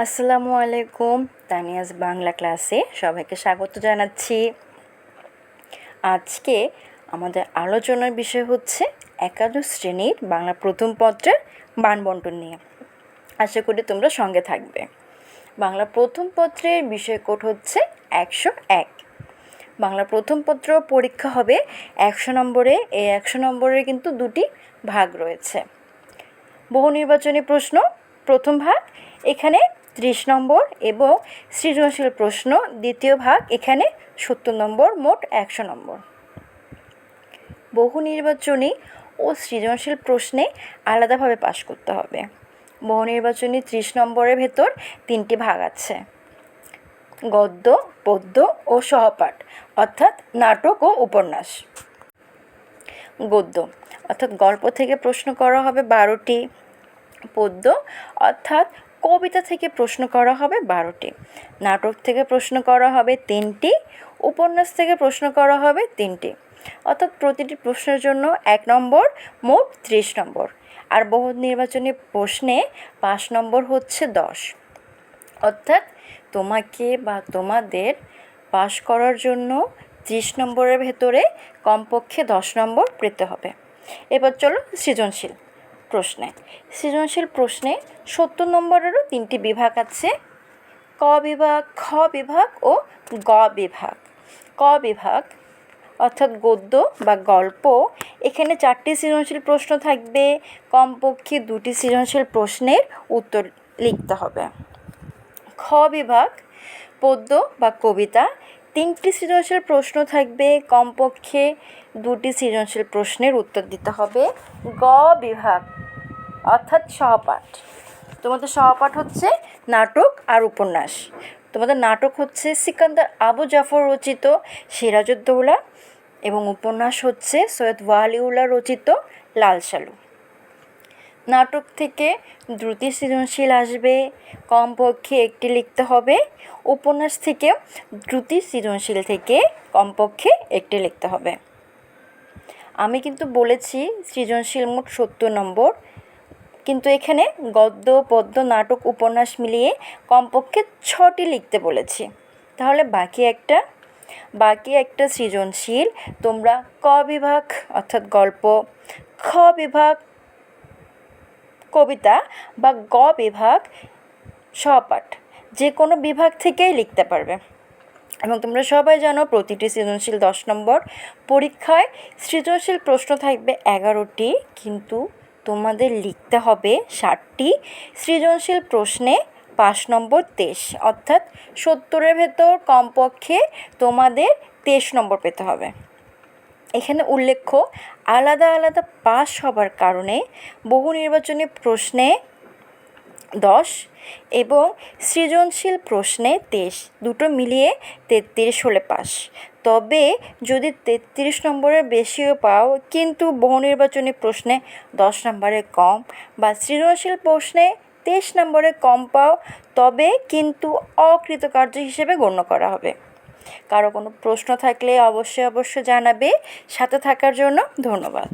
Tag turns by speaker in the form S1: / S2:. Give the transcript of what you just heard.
S1: আসসালামু আলাইকুম। তানিয়াজ বাংলা ক্লাসে সবাইকে স্বাগত জানাচ্ছি। আজকে আমাদের আলোচনার বিষয় হচ্ছে একাদশ শ্রেণির বাংলা প্রথম পত্রের বানবন্টন নিয়ে। আশা করি তোমরা সঙ্গে থাকবে। বাংলা প্রথম পত্রের বিষয় কোড হচ্ছে একশো এক। বাংলা প্রথম পত্র পরীক্ষা হবে একশো নম্বরে। এই একশো নম্বরের কিন্তু দুটি ভাগ রয়েছে। বহু নির্বাচনী প্রশ্ন, প্রথম ভাগ। এখানে ত্রিশ নম্বর এবং সৃজনশীল প্রশ্ন, দ্বিতীয় ভাগ, এখানে সত্তর নম্বর, মোট একশো নম্বর। বহু নির্বাচনী ও সৃজনশীল প্রশ্নে আলাদাভাবে পাশ করতে হবে। বহু নির্বাচনী ত্রিশ নম্বরের ভেতর তিনটি ভাগ আছে। গদ্য, পদ্য ও সহপাঠ, অর্থাৎ নাটক ও উপন্যাস। গদ্য, অর্থাৎ গল্প থেকে প্রশ্ন করা হবে বারোটি। পদ্য, অর্থাৎ কবিতা থেকে প্রশ্ন করা হবে বারোটি, নাটক থেকে প্রশ্ন করা হবে তিনটি, উপন্যাস থেকে প্রশ্ন করা হবে তিনটি। অর্থাৎ প্রতিটি প্রশ্নের জন্য এক নম্বর, মোট ত্রিশ নম্বর। আর বহু নির্বাচনী প্রশ্নে পাঁচ নম্বর হচ্ছে দশ। অর্থাৎ তোমাকে বা তোমাদের পাশ করার জন্য ত্রিশ নম্বরের ভেতরে কমপক্ষে দশ নম্বর পেতে হবে। এবার চলো সৃজনশীল। প্রশ্নে। সৃজনশীল প্রশ্নে সত্তর নম্বরেরও তিনটি বিভাগ আছে। ক বিভাগ, খ বিভাগ ও গ বিভাগ। ক বিভাগ অর্থাৎ গদ্য বা গল্প, এখানে চারটি সৃজনশীল প্রশ্ন থাকবে। কমপক্ষে দুটি সৃজনশীল প্রশ্নের উত্তর লিখতে হবে। খ বিভাগ, পদ্য বা কবিতা, তিনটি সৃজনশীল প্রশ্ন থাকবে। কমপক্ষে দুটি সৃজনশীল প্রশ্নের উত্তর দিতে হবে। গ বিভাগ অর্থাৎ সহপাঠ। তোমাদের সহপাঠ হচ্ছে নাটক আর উপন্যাস। তোমাদের নাটক হচ্ছে সিকান্দার আবু জাফর রচিত সিরাজউদ্দৌলা এবং উপন্যাস হচ্ছে সৈয়দ ওয়ালিউল্লাহ রচিত লাল সালু নাটক থেকে দ্রুতি সৃজনশীল আসবে, কমপক্ষে একটি লিখতে হবে, উপন্যাস থেকে দ্রুতি সৃজনশীল থেকে কমপক্ষে একটি লিখতে হবে। আমি কিন্তু বলেছি সৃজনশীল মোট সত্তর নম্বর। কিন্তু এখানে গদ্য, পদ্য, নাটক, উপন্যাস মিলিয়ে কমপক্ষে ছটি লিখতে বলেছি। তাহলে বাকি একটা বাকি একটা সৃজনশীল, তোমরা ক বিভাগ, অর্থাৎ গল্প, খ বিভাগ, কবিতা বা গ বিভাগ সহপাঠ যে কোনো বিভাগ থেকেই লিখতে পারবে। এবং তোমরা সবাই জানো প্রতিটি সৃজনশীল দশ নম্বর পরীক্ষায় সৃজনশীল প্রশ্ন থাকবে এগারোটি, কিন্তু তোমাদের লিখতে হবে ষাটটি সৃজনশীল প্রশ্নে পাঁচ নম্বর তেইশ। অর্থাৎ সত্তরের ভেতর কমপক্ষে তোমাদের তেইশ নম্বর পেতে হবে। এখানে উল্লেখ্য, আলাদা আলাদা পাস হবার কারণে বহু নির্বাচনী প্রশ্নে দশ এবং সৃজনশীল প্রশ্নে তেইশ। দুটো মিলিয়ে তেত্রিশ হলে পাস। তবে যদি তেত্রিশ নম্বরের বেশিও পাও, কিন্তু বহু নির্বাচনী প্রশ্নে দশ নম্বরে কম বা সৃজনশীল প্রশ্নে তেইশ নম্বরে কম পাও, তবে কিন্তু অকৃতকার্য হিসেবে গণ্য করা হবে। কারও কোনো প্রশ্ন থাকলে অবশ্যই অবশ্যই জানাবে। সাথে থাকার জন্য ধন্যবাদ।